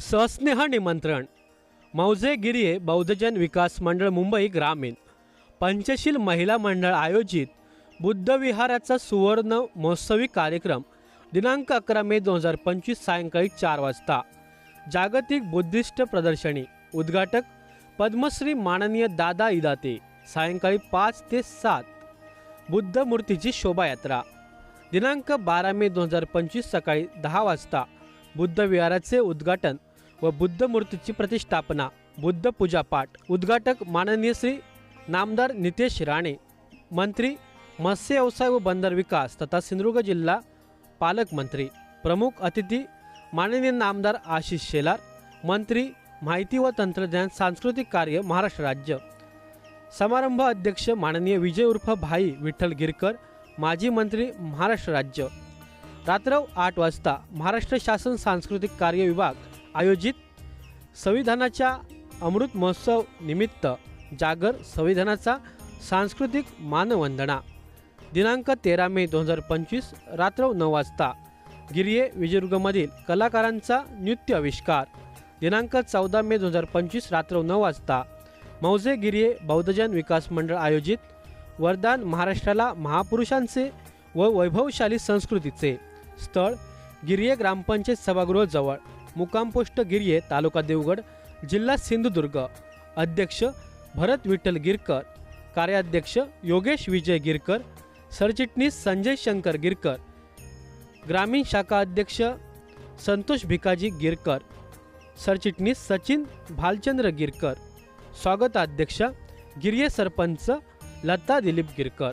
सस्नेह निमंत्रण. मौजे गिरिये बौद्धजन विकास मंडळ मुंबई ग्रामीण. पंचशील महिला मंडळ आयोजित बुद्धविहाराचा सुवर्ण महोत्सवी कार्यक्रम दिनांक अकरा मे दोन हजार पंचवीस सायंकाळी चार वाजता. जागतिक बुद्धिस्ट प्रदर्शनी उद्घाटक पद्मश्री माननीय दादा इदाते सायंकाळी पाच ते सात. बुद्ध मूर्तीची शोभायात्रा. दिनांक बारा मे दोन हजार पंचवीस सकाळी दहा वाजता बुद्ध विहाराचे उद्घाटन व बुद्ध मूर्तीची प्रतिष्ठापना बुद्ध पूजापाठ उद्घाटक माननीय श्री नामदार नितेश राणे मंत्री मत्स्य व्यवसाय व बंदर विकास तथा सिंधुदुर्ग जिल्हा पालकमंत्री प्रमुख अतिथी माननीय नामदार आशिष शेलार मंत्री माहिती व तंत्रज्ञान सांस्कृतिक कार्य महाराष्ट्र राज्य. समारंभ अध्यक्ष माननीय विजय उर्फ भाई विठ्ठल गिरकर माजी मंत्री महाराष्ट्र राज्य. रात्र आठ वाजता महाराष्ट्र शासन सांस्कृतिक कार्य विभाग आयोजित संविधानाच्या अमृत महोत्सव निमित्त जागर संविधानाचा सांस्कृतिक मानवंदना. दिनांक तेरा मे दोन हजार पंचवीस रात्र नऊ वाजता गिरिये विजयदुर्गमधील कलाकारांचा नृत्य आविष्कार. दिनांक चौदा मे दोन हजार पंचवीस रात्र नऊ वाजता मौजे गिरिये बौद्धजन विकास मंडळ आयोजित वरदान महाराष्ट्राला महापुरुषांचे व वैभवशाली संस्कृतीचे स्थळ गिरिये ग्रामपंचायत सभागृह जवळ गिरये गिरिये तालुका देवगड जिल्हा सिंधुदुर्ग. अध्यक्ष भरत विठ्ठल गिरकर कार्याध्यक्ष योगेश विजय गिरकर सरचिटणीस संजय शंकर गिरकर ग्रामीण शाखा अध्यक्ष संतोष भिकाजी गिरकर सरचिटणीस सचिन भालचंद्र गिरकर स्वागताध्यक्ष गिरिये सरपंच लता दिलीप गिरकर.